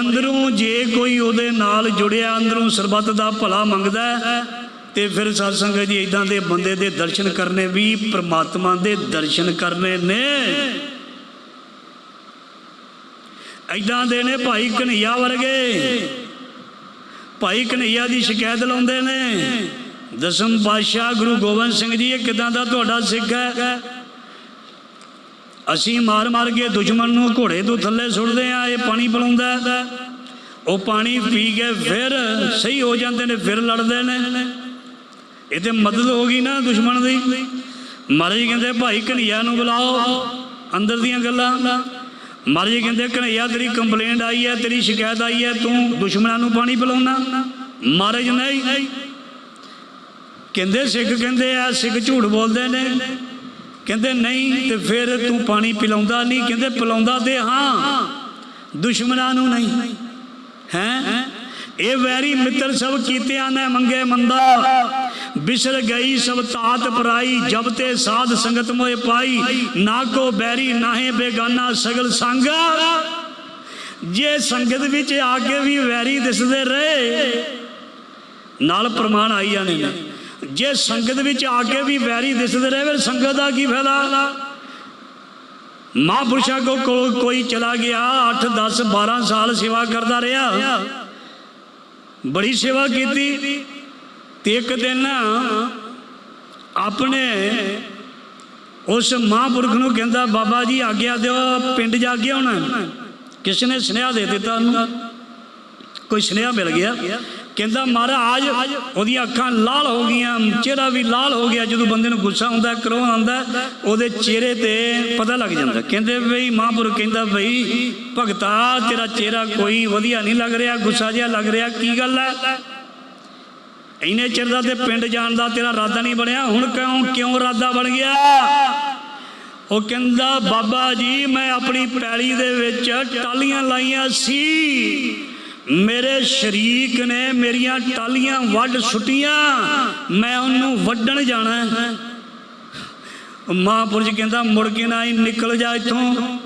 ਅੰਦਰੋਂ ਜੇ ਕੋਈ ਉਹਦੇ ਨਾਲ ਜੁੜਿਆ, ਅੰਦਰੋਂ ਸਰਬੱਤ ਦਾ ਭਲਾ ਮੰਗਦਾ ਤੇ ਫਿਰ ਸਾਧ ਸੰਗਤ ਜੀ ਇਦਾਂ ਦੇ ਬੰਦੇ ਦੇ ਦਰਸ਼ਨ ਕਰਨੇ, ਵੀ ਪ੍ਰਮਾਤਮਾ ਦੇ ਦਰਸ਼ਨ ਕਰਨੇ ਨੇ। ਇਦਾਂ ਦੇ ਨੇ ਭਾਈ ਕਨਈਆ ਵਰਗੇ। ਭਾਈ ਕਨਈਆ ਦੀ ਸ਼ਿਕਾਇਤ ਲਾਉਂਦੇ ਨੇ। ਦਸਮ ਪਾਤਸ਼ਾਹ ਗੁਰੂ ਗੋਬਿੰਦ ਸਿੰਘ ਜੀ, ਇਹ ਕਿਦਾਂ ਦਾ ਤੁਹਾਡਾ ਸਿੱਖ ਹੈ? ਅਸੀਂ ਮਾਰ ਮਾਰ ਕੇ ਦੁਸ਼ਮਣ ਨੂੰ ਘੋੜੇ ਤੋਂ ਥੱਲੇ ਸੁੱਟਦੇ ਆ ਇਹ ਪਾਣੀ ਪਿਲਾਉਂਦਾ ਉਹ ਪਾਣੀ ਪੀ ਕੇ ਫਿਰ ਸਹੀ ਹੋ ਜਾਂਦੇ ਨੇ, ਫਿਰ ਲੜਦੇ ਨੇ। ਇਹ ਤੇ ਮਦਦ ਹੋ ਗਈ ਨਾ ਦੁਸ਼ਮਣ ਦੀ। ਮਹਾਰਾਜ ਕਹਿੰਦੇ, ਭਾਈ ਕਨਈਆ ਨੂੰ ਬੁਲਾਓ ਅੰਦਰ ਦੀਆਂ ਗੱਲਾਂ। ਮਹਾਰਾਜ ਕਹਿੰਦੇ ਕਨਈਆ ਤੇਰੀ ਕੰਪਲੇਂਟ ਆਈ ਹੈ, ਤੇਰੀ ਸ਼ਿਕਾਇਤ ਆਈ ਹੈ, ਤੂੰ ਦੁਸ਼ਮਣਾਂ ਨੂੰ ਪਾਣੀ ਪਿਲਾਉਣਾ ਮਹਾਰਾਜ ਨਹੀਂ। ਕਹਿੰਦੇ, ਸਿੱਖ ਕਹਿੰਦੇ ਆ, ਸਿੱਖ ਝੂਠ ਬੋਲਦੇ ਨੇ। ਕਹਿੰਦੇ, ਨਹੀਂ, ਤੇ ਫਿਰ ਤੂੰ ਪਾਣੀ ਪਿਲਾਉਂਦਾ ਨਹੀਂ? ਕਹਿੰਦੇ, ਪਿਲਾਉਂਦਾ ਤੇ ਹਾਂ, ਦੁਸ਼ਮਣਾਂ ਨੂੰ ਨਹੀਂ। ਹੈ? ਇਹ ਵੈਰੀ ਮਿੱਤਰ ਸਭ ਕੀਤਿਆਂ ਨੇ ਮੰਗੇ ਮੰਦਾ। ਬਿਸਰ ਗਈ, ਸਭ ਤਾਤ ਪਰਾਈ, ਜਬ ਤੇ ਸਾਧ ਸੰਗਤ ਮੋਏ ਪਾਈ। ਨਾ ਕੋ ਬੈਰੀ ਨਾਹੇ ਬੇਗਾਨਾ, ਸਗਲ ਸੰਗ। ਜੇ ਸੰਗਤ ਵਿੱਚ ਆ ਕੇ ਵੀ ਵੈਰੀ ਦਿਸਦੇ ਰਹੇ, ਨਾਲ ਪ੍ਰਮਾਣ ਆਈ ਜਾਣੇ ਨੇ। ਜੇ ਸੰਗਤ ਵਿੱਚ ਆ ਕੇ ਵੀ ਵੈਰੀ ਦਿਸਦੇ ਰਹੇ, ਫਿਰ ਸੰਗਤ ਦਾ ਕੀ ਫਾਇਦਾ? ਮਹਾਂਪੁਰਸ਼ਾਂ ਕੋ ਕੋਈ ਚਲਾ ਗਿਆ 8 10 12 ਸਾਲ ਸੇਵਾ ਕਰਦਾ ਰਿਹਾ। ਬੜੀ ਸੇਵਾ ਕੀਤੀ। ਤੇ ਇੱਕ ਦਿਨ ਆਪਣੇ ਉਸ ਮਹਾਂਪੁਰਖ ਨੂੰ ਕਹਿੰਦਾ, ਬਾਬਾ ਜੀ ਆਗਿਆ ਦਿਓ, ਪਿੰਡ ਜਾ ਕੇ ਹੁਣ ਕਿਸ ਨੇ ਸੁਨੇਹਾ ਦੇ ਦਿੱਤਾ ਉਹਨੂੰ। ਕੋਈ ਸੁਨੇਹਾ ਮਿਲ ਗਿਆ। ਕਹਿੰਦਾ, ਮਹਾਰਾਜ, ਉਹਦੀਆਂ ਅੱਖਾਂ ਲਾਲ ਹੋ ਗਈਆਂ, ਚਿਹਰਾ ਵੀ ਲਾਲ ਹੋ ਗਿਆ। ਜਦੋਂ ਬੰਦੇ ਨੂੰ ਗੁੱਸਾ ਆਉਂਦਾ, ਕਰੋਹ ਆਉਂਦਾ, ਉਹਦੇ ਚਿਹਰੇ ਤੇ ਪਤਾ ਲੱਗ ਜਾਂਦਾ। ਕਹਿੰਦੇ ਬਈ ਮਹਾਂਪੁਰ ਕਹਿੰਦਾ, ਬਈ, ਭਗਤਾ, ਤੇਰਾ ਚਿਹਰਾ ਕੋਈ ਵਧੀਆ ਨਹੀਂ ਲੱਗ ਰਿਹਾ, ਗੁੱਸਾ ਜਿਹਾ ਲੱਗ ਰਿਹਾ। ਕੀ ਗੱਲ ਹੈ? ਇੰਨੇ ਚਿਰ ਦਾ ਤੇ ਪਿੰਡ ਜਾਣ ਦਾ ਤੇਰਾ ਇਰਾਦਾ ਨਹੀਂ ਬਣਿਆ। ਹੁਣ ਕਿਉਂ ਕਿਉਂ ਇਰਾਦਾ ਬਣ ਗਿਆ? ਉਹ ਕਹਿੰਦਾ, ਬਾਬਾ ਜੀ, ਮੈਂ ਆਪਣੀ ਪੈਲੀ ਦੇ ਵਿੱਚ ਟਾਲੀਆਂ ਲਾਈਆਂ ਸੀ। ਮੇਰੇ ਸ਼ਰੀਕ ਨੇ ਮੇਰੀਆਂ ਟਾਲੀਆਂ ਵੱਢ ਛੁੱਟੀਆਂ ਮੈਂ ਉਹਨੂੰ ਵੱਢਣ ਜਾਣਾ ਹੈ। ਕਹਿੰਦਾ, ਮੁੜ ਕੇ ਨਾ ਹੀ ਨਿਕਲ ਜਾ ਇੱਥੋਂ।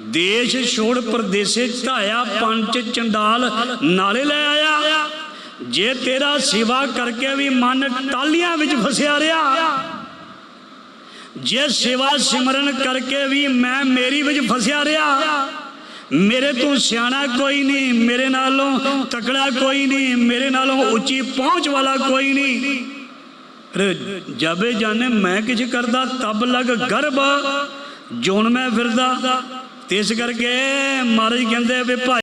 ਦੇਸ਼ ਛੋੜ ਪਰਦੇਸੇ ਧਾਇਆ ਪੰਚ ਚੰਡਾਲ ਨਾਲੇ ਲੈ ਆਇਆ। ਜੇ ਤੇਰਾ ਸੇਵਾ ਕਰਕੇ ਵੀ ਮਨ ਟਾਲੀਆਂ ਵਿੱਚ ਫਸਿਆ ਰਿਹਾ, ਜੇ ਸੇਵਾ ਸਿਮਰਨ ਕਰਕੇ ਵੀ ਮੈਂ ਮੇਰੀ ਵਿੱਚ ਫਸਿਆ ਰਿਹਾ ਮੇਰੇ ਤੋਂ ਸਿਆਣਾ ਕੋਈ ਨਹੀਂ, ਮੇਰੇ ਨਾਲੋਂ ਤਕੜਾ ਕੋਈ ਨਹੀਂ, ਮੇਰੇ ਨਾਲੋਂ ਉੱਚੀ ਪਹੁੰਚ ਵਾਲਾ ਕੋਈ ਨਹੀਂ। ਜਬੇ ਜਾਣੇ ਮੈਂ ਕਿਛ ਕਰਦਾ, ਤਬ ਲਗ ਗਰਬ, ਜੋਨ ਮੈਂ ਫਿਰਦਾ। ਤੇ ਇਸ ਕਰਕੇ ਮਹਾਰਾਜ ਕਹਿੰਦੇ ਵੀ ਭਾਈ